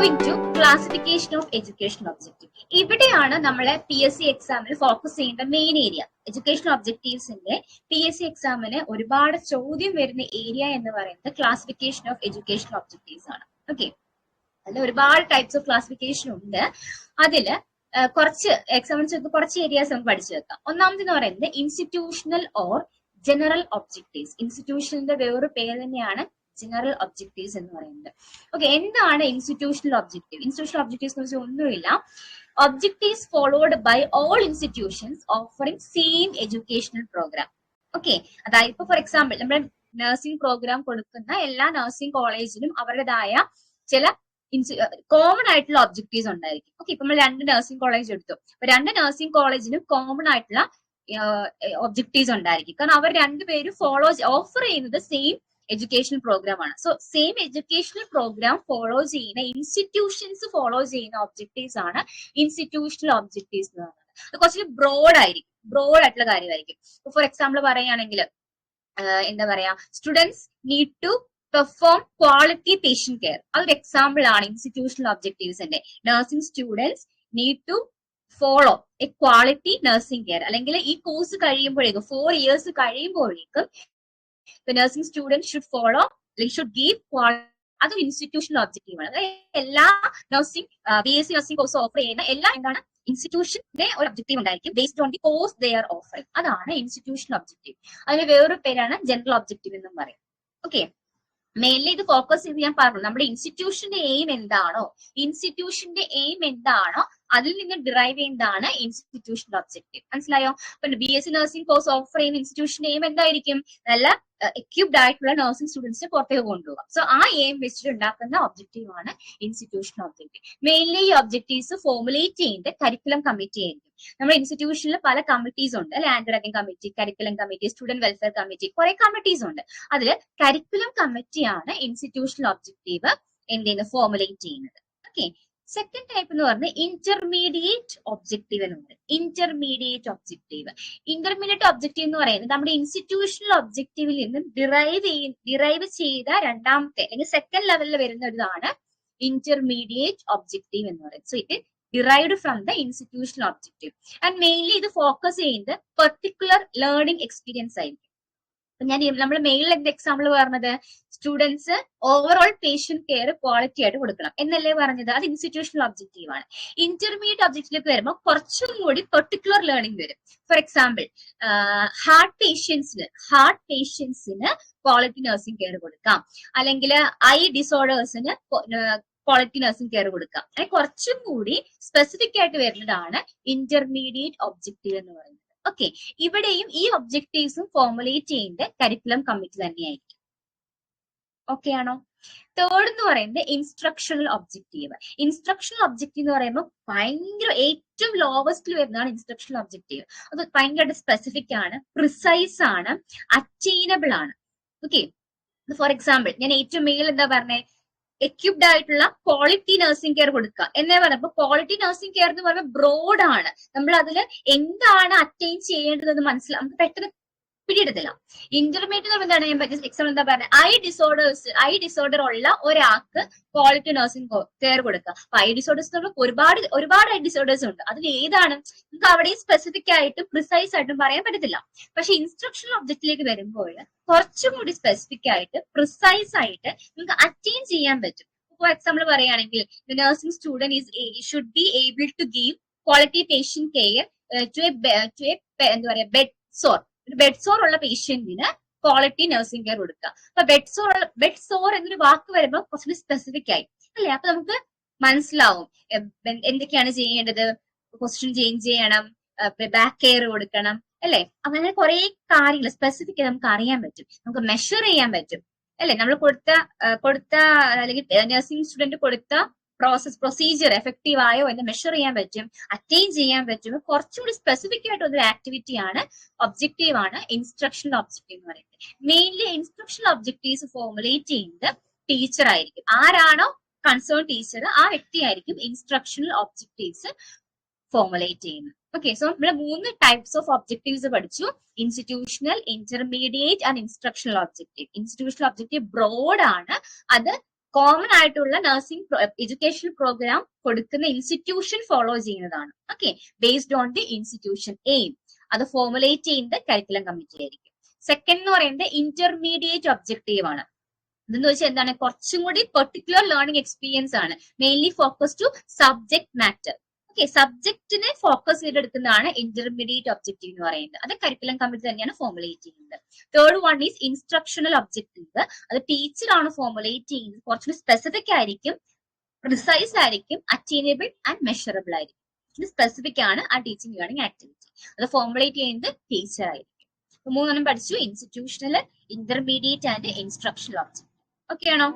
Moving to classification of education objective ഇവിടെയാണ് നമ്മളെ P S C എക്സാമിൽ ഫോക്കസ് ചെയ്യേണ്ട മെയിൻ ഏരിയ എഡ്യൂക്കേഷൻ ഒബ്ജക്റ്റീവ്സിന്റെ പി എസ് സി എക്സാമിന് ഒരുപാട് ചോദ്യം വരുന്ന ഏരിയ എന്ന് പറയുന്നത് ക്ലാസിഫിക്കേഷൻ ഓഫ് എഡ്യൂക്കേഷൻ ഒബ്ജക്റ്റീവ്സ് ആണ്. ഓക്കെ അതിൽ ഒരുപാട് ടൈപ്സ് ഓഫ് ക്ലാസിഫിക്കേഷൻ ഉണ്ട്. അതിൽ കുറച്ച് എക്സാമിന് ചോദിക്കുന്ന കുറച്ച് ഏരിയാസ് നമുക്ക് പഠിച്ചു വെക്കാം. ഒന്നാമതെന്ന് പറയുന്നത് ഇൻസ്റ്റിറ്റ്യൂഷണൽ ഓർ ജനറൽ ഒബ്ജക്റ്റീവ്സ് ഇൻസ്റ്റിറ്റ്യൂഷന്റെ വേറൊരു പേര് തന്നെയാണ് ജനറൽ ഒബ്ജക്റ്റീവ്സ് എന്ന് പറയുന്നത്. ഓക്കെ എന്താണ് ഇൻസ്റ്റിറ്റ്യൂഷണൽ ഒബ്ജക്റ്റീവ് ഇൻസ്റ്റിറ്റ്യൂഷണൽ ഒബ്ജക്റ്റീവ്സ് എന്ന് വെച്ചാൽ ഒന്നുമില്ല. Objectives followed by all institutions offering same educational program okay അതായത് ഇപ്പൊ ഫോർ എക്സാമ്പിൾ നമ്മുടെ നഴ്സിംഗ് പ്രോഗ്രാം കൊടുക്കുന്ന എല്ലാ നഴ്സിംഗ് കോളേജിലും അവരുടേതായ ചില കോമൺ ആയിട്ടുള്ള ഒബ്ജക്റ്റീവ്സ് ഉണ്ടായിരിക്കും. ഓക്കെ ഇപ്പൊ നമ്മൾ രണ്ട് നഴ്സിംഗ് കോളേജ് എടുത്തു. അപ്പൊ രണ്ട് നഴ്സിംഗ് കോളേജിനും കോമൺ ആയിട്ടുള്ള ഒബ്ജക്റ്റീവ്സ് ഉണ്ടായിരിക്കും. കാരണം അവർ രണ്ടുപേരും ഫോളോ ഓഫർ ചെയ്യുന്നത് സെയിം എഡ്യൂക്കേഷണൽ പ്രോഗ്രാം ആണ്. So same educational program follow ചെയ്യുന്ന ഇൻസ്റ്റിറ്റ്യൂഷൻസ് ഫോളോ ചെയ്യുന്ന ഒബ്ജക്റ്റീവ്സ് ആണ് ഇൻസ്റ്റിറ്റ്യൂഷണൽ ഒബ്ജക്റ്റീവ്സ് എന്ന് പറയുന്നത്. കുറച്ച് ബ്രോഡ് ആയിരിക്കും. ബ്രോഡ് ആയിട്ടുള്ള കാര്യമായിരിക്കും. ഫോർ എക്സാമ്പിൾ പറയുകയാണെങ്കിൽ എന്താ പറയാ students need to perform quality patient care അതൊരു എക്സാമ്പിൾ ആണ് institutional ഒബ്ജക്റ്റീവ്സിന്റെ nursing students need to follow a quality nursing care അല്ലെങ്കിൽ ഈ കോഴ്സ് കഴിയുമ്പോഴേക്കും ഫോർ ഇയേഴ്സ് കഴിയുമ്പോഴേക്കും nursing students should follow should give quality അതൊരു ഇൻസ്റ്റിറ്റ്യൂഷണൽ ഒബ്ജക്റ്റീവ് ആണ് അതായത് എല്ലാ nursing B S C nursing course offer ചെയ്യുന്ന എല്ലാ എന്താണ്? ഇൻസ്റ്റിറ്റ്യൂഷന്റെ ഒരു ഒബ്ജക്റ്റീവ് ഉണ്ടായിരിക്കും based on the course they are offering അതാണ് ഇൻസ്റ്റിറ്റ്യൂഷണൽ ഒബ്ജക്റ്റീവ് അതിന് വേറൊരു പേരാണ് ജനറൽ ഒബ്ജക്റ്റീവ് എന്നും പറയും. ഓക്കെ മെയിൻലി ഇത് ഫോക്കസ് ചെയ്ത് ഞാൻ പറഞ്ഞു നമ്മുടെ ഇൻസ്റ്റിറ്റ്യൂഷന്റെ എയിം എന്താണോ ഇൻസ്റ്റിറ്റ്യൂഷന്റെ എയിം എന്താണോ അതിൽ നിന്ന് ഡിറൈവ് ചെയ്യുന്നതാണ് ഇൻസ്റ്റിറ്റ്യൂഷണൽ ഒബ്ജക്റ്റീവ് മനസ്സിലായോ? പിന്നെ B S C nursing course offer ചെയ്യുന്ന ഇൻസ്റ്റിറ്റ്യൂഷന്റെ എയിം എന്തായിരിക്കും? നല്ല എക്യൂബ്ഡ് ആയിട്ടുള്ള നഴ്സിംഗ് സ്റ്റുഡൻസിനെ പുറത്തേക്ക് കൊണ്ടുപോകാം. സോ ആ എയിം വെച്ചിട്ട് ഉണ്ടാക്കുന്ന ഒബ്ജക്റ്റീവ് ആണ് ഇൻസ്റ്റിറ്റ്യൂഷണൽ ഒബ്ജക്റ്റീവ് മെയിൻലി ഈ ഒബ്ജക്റ്റീവ്സ് ഫോർമുലേറ്റ് ചെയ്യുന്നത് കരിക്കുലം കമ്മിറ്റി ആയിരിക്കും. നമ്മുടെ ഇൻസ്റ്റിറ്റ്യൂഷനിൽ പല കമ്മിറ്റീസ് ഉണ്ട്. Land ragging committee curriculum committee student welfare committee കുറെ കമ്മിറ്റീസ് ഉണ്ട്. അതിൽ കരിക്കുലം കമ്മിറ്റിയാണ് ഇൻസ്റ്റിറ്റ്യൂഷണൽ ഒബ്ജക്റ്റീവ് എന്ത് ചെയ്യുന്നത് ഫോർമുലേറ്റ് ചെയ്യുന്നത്. ഓക്കെ സെക്കൻഡ് ടൈപ്പ് എന്ന് പറഞ്ഞാൽ ഇന്റർമീഡിയറ്റ് ഒബ്ജക്റ്റീവ് എന്നുണ്ട് ഇന്റർമീഡിയറ്റ് ഒബ്ജക്റ്റീവ് ഇന്റർമീഡിയറ്റ് ഒബ്ജക്റ്റീവ് എന്ന് പറയുന്നത് നമ്മുടെ ഇൻസ്റ്റിറ്റ്യൂഷണൽ ഒബ്ജക്റ്റീവിൽ നിന്ന് ഡിറൈവ് ഡിറൈവ് ചെയ്ത രണ്ടാമത്തെ അല്ലെങ്കിൽ സെക്കൻഡ് ലെവലിൽ വരുന്ന ഒരിതാണ് ഇന്റർമീഡിയറ്റ് ഒബ്ജക്റ്റീവ് എന്ന് പറയുന്നത്. So it derived from the institutional objective and mainly ഇത് ഫോക്കസ് ചെയ്യുന്നത് പെർട്ടിക്കുലർ ലേണിംഗ് എക്സ്പീരിയൻസ് ആയിരിക്കും. ഞാൻ നമ്മൾ മെയിലിൽ എന്ത് എക്സാമ്പിൾ പറഞ്ഞത്? Students overall patient care quality ആയിട്ട് കൊടുക്കണം. എന്നല്ലേ പറഞ്ഞത്? അത് ഇൻസ്റ്റിറ്റ്യൂഷണൽ ഒബ്ജക്റ്റീവ് ആണ്. ഇന്റർമീഡിയറ്റ് ഒബ്ജക്റ്റിലേക്ക് വരുമ്പോൾ കുറച്ചും കൂടി പെർട്ടിക്കുലർ ലേണിംഗ് വരും. ഫോർ എക്സാമ്പിൾ ഹാർട്ട് പേഷ്യൻസിന് ഹാർട്ട് പേഷ്യൻസിന് ക്വാളിറ്റി നഴ്സിംഗ് കെയർ കൊടുക്കാം. അല്ലെങ്കിൽ ഐ ഡിസോർഡേഴ്സിന് ക്വാളിറ്റി നഴ്സിംഗ് കെയർ കൊടുക്കാം. കുറച്ചും കൂടി സ്പെസിഫിക് ആയിട്ട് വരുന്നതാണ് ഇന്റർമീഡിയറ്റ് ഒബ്ജക്റ്റീവ് എന്ന് പറയുന്നത്. ഓക്കെ ഇവിടെയും ഈ ഒബ്ജക്റ്റീവ്സും ഫോർമുലേറ്റ് ചെയ്യുന്ന കരിക്കുലം കമ്മിറ്റി തന്നെയായിരിക്കും. ഓക്കെ ആണോ? തേർഡ് എന്ന് പറയുന്നത് ഇൻസ്ട്രക്ഷണൽ ഒബ്ജക്റ്റീവ് ഇൻസ്ട്രക്ഷണൽ ഒബ്ജക്റ്റീവ് എന്ന് പറയുമ്പോൾ ഭയങ്കര ഏറ്റവും ലോവസ്റ്റിൽ വരുന്നതാണ് ഇൻസ്ട്രക്ഷണൽ ഒബ്ജക്റ്റീവ് അത് ഭയങ്കരമായിട്ട് സ്പെസിഫിക് ആണ് പ്രിസൈസ് ആണ് അറ്റൈനബിൾ ആണ്. ഓക്കെ ഫോർ എക്സാമ്പിൾ ഞാൻ ഏറ്റവും മേൽ എന്താ പറഞ്ഞേ? എക്യുപ്ഡ് ആയിട്ടുള്ള ക്വാളിറ്റി നഴ്സിംഗ് കെയർ കൊടുക്കുക. എന്നേ പറഞ്ഞപ്പോ ക്വാളിറ്റി നഴ്സിംഗ് കെയർ എന്ന് പറയുമ്പോൾ ബ്രോഡ് ആണ്. നമ്മൾ അതിൽ എന്താണ് അറ്റൈൻ ചെയ്യേണ്ടതെന്ന് മനസ്സിലാവും നമുക്ക് പെട്ടെന്ന് പിടിയെടുത്തില്ല. ഇന്റർമീഡിയറ്റ് എന്ന് പറയുമ്പോൾ എന്താണ് എക്സാമ്പിൾ എന്താ പറയുക ഐ ഡിസോർഡേഴ്സ് ഐ ഡിസോർഡർ ഉള്ള ഒരാൾക്ക് ക്വാളിറ്റി നഴ്സിംഗ് കെയർ കൊടുക്കുക. അപ്പൊ ഐ ഡിസോർഡേഴ്സ് എന്ന് പറഞ്ഞാൽ ഒരുപാട് ഒരുപാട് ഐ ഡിസോർഡേഴ്സ് ഉണ്ട്. അതിൽ ഏതാണ്? നമുക്ക് അവിടെ സ്പെസിഫിക് ആയിട്ടും പ്രിസൈസ് ആയിട്ടും പറയാൻ പറ്റത്തില്ല. പക്ഷെ ഇൻസ്ട്രക്ഷണൽ ഒബ്ജക്റ്റിലേക്ക് വരുമ്പോൾ കുറച്ചും കൂടി സ്പെസിഫിക് ആയിട്ട് പ്രിസൈസ് ആയിട്ട് നമുക്ക് അറ്റൈൻ ചെയ്യാൻ പറ്റും. ഫോർ എക്സാമ്പിൾ പറയുകയാണെങ്കിൽ nursing student is should be able to give quality patient care to a to എന്താ പറയാ ബെഡ് സോർ ബെഡ് സോർ ഉള്ള പേഷ്യന്റിന് ക്വാളിറ്റി നഴ്സിംഗ് കെയർ കൊടുക്കുക. അപ്പൊ ബെഡ് സോർ ബെഡ് സോർ എന്നൊരു വാക്ക് വരുമ്പോൾ കുറച്ചുകൂടി സ്പെസിഫിക് ആയി. അല്ലേ? അപ്പൊ നമുക്ക് മനസ്സിലാവും. എന്തൊക്കെയാണ് ചെയ്യേണ്ടത്? പൊസിഷൻ ചേഞ്ച് ചെയ്യണം. ബാക്ക് കെയർ കൊടുക്കണം. അല്ലെ? അങ്ങനെ കുറെ കാര്യങ്ങൾ സ്പെസിഫിക് നമുക്ക് അറിയാൻ പറ്റും. നമുക്ക് മെഷർ ചെയ്യാൻ പറ്റും. അല്ലെ? നമ്മൾ കൊടുത്ത കൊടുത്ത അല്ലെങ്കിൽ നഴ്സിംഗ് സ്റ്റുഡന്റ് കൊടുത്ത പ്രോസസ് പ്രൊസീജിയർ എഫക്റ്റീവ് ആയോ എന്ന് മെഷർ ചെയ്യാൻ പറ്റും അറ്റൈൻ ചെയ്യാൻ പറ്റും. കുറച്ചുകൂടി സ്പെസിഫിക് ആയിട്ട് ഒരു ആക്ടിവിറ്റി ആണ് ഒബ്ജക്റ്റീവ് ആണ് ഇൻസ്ട്രക്ഷണൽ ഒബ്ജക്റ്റീവ് എന്ന് പറയുന്നത്. മെയിൻലി ഇൻസ്ട്രക്ഷണൽ ഒബ്ജക്റ്റീവ്സ് ഫോർമുലേറ്റ് ചെയ്യുന്നത് ടീച്ചർ ആയിരിക്കും. ആരാണോ കൺസേൺ ടീച്ചർ ആ വ്യക്തിയായിരിക്കും ഇൻസ്ട്രക്ഷണൽ ഒബ്ജക്റ്റീവ്സ് ഫോർമുലേറ്റ് ചെയ്യുന്നത്. ഓക്കെ സോ നമ്മൾ മൂന്ന് ടൈപ്സ് ഓഫ് ഒബ്ജക്റ്റീവ്സ് പഠിച്ചു. Institutional intermediate and instructional objective institutional objective broad ആണ്. അത് കോമൺ ആയിട്ടുള്ള നഴ്സിംഗ് എഡ്യൂക്കേഷൻ പ്രോഗ്രാം കൊടുക്കുന്ന ഇൻസ്റ്റിറ്റ്യൂഷൻ ഫോളോ ചെയ്യുന്നതാണ്. Okay based on the institution aim അത് ഫോർമുലേറ്റ് ചെയ്യുന്നത് കരിക്കുലം കമ്മിറ്റി ആയിരിക്കും. സെക്കൻഡ് എന്ന് പറയുന്നത് ഇന്റർമീഡിയറ്റ് ഒബ്ജക്റ്റീവ് ആണ്. ഇതെന്ന് വെച്ചാൽ എന്താണ്? കുറച്ചും കൂടി പെർട്ടിക്കുലർ ലേണിംഗ് എക്സ്പീരിയൻസ് ആണ്. Mainly focus to subject matter okay സബ്ജക്റ്റിനെ focus ചെയ്തെടുക്കുന്നതാണ് ഇന്റർമീഡിയറ്റ് ഒബ്ജക്റ്റീവ് എന്ന് പറയുന്നത്. അത് കരിക്കുലം കമ്മിറ്റി തന്നെയാണ് ഫോർമുലേറ്റ് ചെയ്യുന്നത്. Third one is instructional objective അത് ടീച്ചറാണ് ഫോർമുലേറ്റ് ചെയ്യുന്നത്. കുറച്ചുകൂടി സ്പെസിഫിക് ആയിരിക്കും പ്രിസൈസ് ആയിരിക്കും അറ്റൈനബിൾ ആൻഡ് മെഷറബിൾ ആയിരിക്കും. സ്പെസിഫിക് ആണ് ആ ടീച്ചിങ് ലേണിംഗ് ആക്ടിവിറ്റി അത് ഫോർമുലേറ്റ് ചെയ്യുന്നത് ടീച്ചർ ആയിരിക്കും. മൂന്നെണ്ണം പഠിച്ചു. Institutional intermediate and instructional object okay ആണോ?